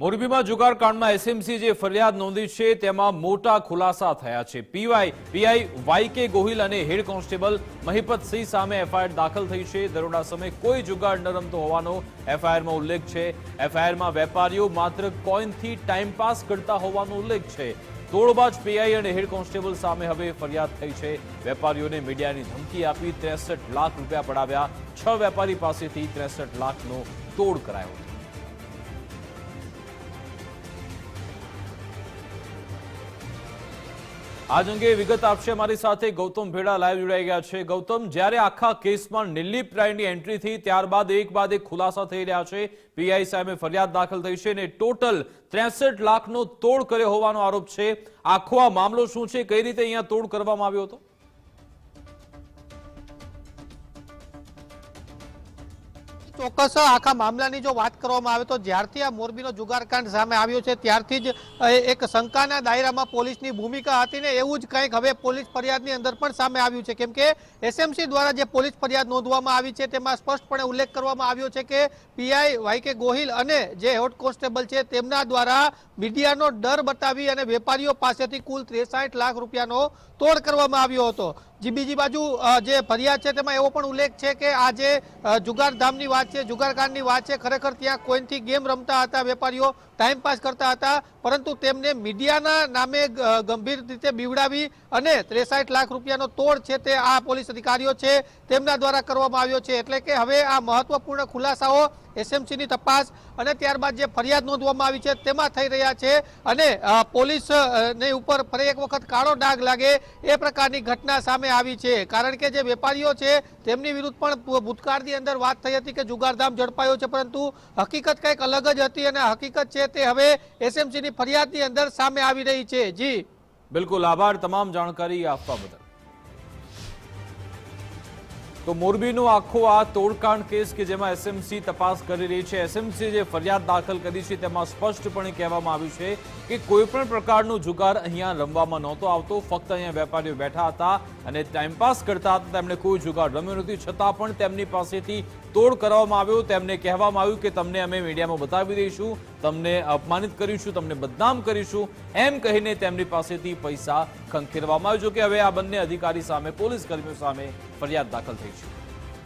મોરબીમાં જુગાર કાંડમાં એસએમસી જે ફરિયાદ નોંધી છે, તેમાં મોટા ખુલાસા થયા છે. પીવાય, પીઆઈ વાય કે ગોહિલ અને હેડ કોન્સ્ટેબલ મહિપત સિંહ સામે એફઆઈઆર દાખલ થઈ છે. દરોડા સમયે કોઈ જુગાર ન રમતો હોવાનો એફઆઈઆરમાં ઉલ્લેખ છે. એફઆઈઆરમાં વેપારીઓ માત્ર કોઈનથી ટાઈમપાસ કરતા હોવાનો ઉલ્લેખ છે. તોડબાજ પીઆઈ અને હેડ કોન્સ્ટેબલ સામે હવે ફરિયાદ થઈ છે. વેપારીઓને મીડિયાની ધમકી આપી ત્રેસઠ લાખ રૂપિયા પડાવ્યા. છ વેપારી પાસેથી ત્રેસઠ લાખનો તોડ કરાયો આજ અંગે વિગત આપશે મારી સાથે ગૌતમ ભેડા લાઈવ જોડાઈ ગયા છે. ગૌતમ, જ્યારે આખા કેસમાં નિલીપ રાયની એન્ટ્રી થઈ, ત્યારબાદ એક બાદ એક ખુલાસા થઈ રહ્યા છે. પીઆઈ સામે ફરિયાદ દાખલ થઈ છે અને ટોટલ ત્રેસઠ લાખનો તોડ કર્યો હોવાનો આરોપ છે. આખો આ મામલો શું છે? કઈ રીતે અહીંયા તોડ કરવામાં આવ્યો હતો? ચોક્કસ આખા મામલાની જો વાત કરવામાં આવે તો જ્યારથી આ મોરબીનો જુગારકાંડ સામે આવ્યો છે, ત્યારથી જ એક શંકાના દાયરામાં પોલીસની ભૂમિકા હતી ને એવું જ કંઈક હવે પોલીસ ફરિયાદની અંદર પણ સામે આવ્યું છે. કેમ કે એસએમસી દ્વારા જે પોલીસ ફરિયાદ નોંધવામાં આવી છે, તેમાં સ્પષ્ટપણે ઉલ્લેખ કરવામાં આવ્યો છે કે પીઆઈ વાય કે ગોહિલ અને જે હેડ કોન્સ્ટેબલ છે, તેમના દ્વારા મીડિયાનો ડર બતાવી અને વેપારીઓ પાસેથી કુલ ત્રેસાઠ લાખ રૂપિયાનો તોડ કરવામાં આવ્યો હતો. જે, બીજી બાજુ જે ફરિયાદ છે તેમાં એવો પણ ઉલ્લેખ છે કે આ જે જુગારધામની વાત છે, જુગારકાંડની વાત છે, ખરેખર ત્યાં કોઈનથી ગેમ રમતા હતા વેપારીઓ ટાઈમ પાસ કરતા હતા, પરંતુ તેમને મીડિયાના નામે ગંભીર રીતે બીવડાવી અને ત્રેસાઠ લાખ રૂપિયાનો તોડ છે તે આ પોલીસ અધિકારીઓ છે, તેમના દ્વારા કરવામાં આવ્યો છે. એટલે કે હવે આ મહત્વપૂર્ણ ખુલાસાઓ એસએમસીની તપાસ અને ત્યારબાદ જે ફરિયાદ નોંધવામાં આવી છે તેમાં થઈ રહ્યા છે. અને અ, પોલીસ અ, ને ઉપર ફરી એક વખત કાળો ડાઘ લાગે એ પ્રકારની ઘટના સામે આવી છે. કારણ કે જે વેપારીઓ છે તેમની વિરુદ્ધ પણ ભૂતકાળની અંદર વાત થઈ હતી કે જુગારધામ ઝડપાયો છે. પરંતુ હકીકત કંઈક અલગ જ હતી અને હકીકત છે તે હવે એસએમસીની ફરિયાદની અંદર સામે આવી રહી છે. જી. બિલકુલ. આભાર. તમામ જાણકારી આપવા બદલ. તો મોરબીનો આખો આ તોડકાંડ કેસ કે જેમાં એસએમસી તપાસ કરી રહી છે. એસએમસી જે ફરિયાદ દાખલ કરી છે તેમાં સ્પષ્ટપણે કહેવામાં આવ્યું છે કે કોઈપણ પ્રકારનો જુગાર અહીંયા રમવામાં નહોતો આવતો. ફક્ત અહીંયા વેપારીઓ બેઠા હતા અને ટાઈમપાસ કરતા હતા. તેમણે કોઈ જુગાર રમ્યો નથી. છતાં પણ તેમની પાસેથી તોડ કરવામાં આવ્યો. તેમને કહેવામાં આવ્યું કે તમને અમે મીડિયામાં બતાવી દઈશું, તમને અપમાનિત કરીશું, તમને બદનામ કરીશું. એમ કહીને તેમની પાસેથી પૈસા ખંખેરવામાં આવ્યો જો કે હવે આ બંને અધિકારી સામે, પોલીસ કર્મીઓ સામે ફરિયાદ દાખલ થઈ છે.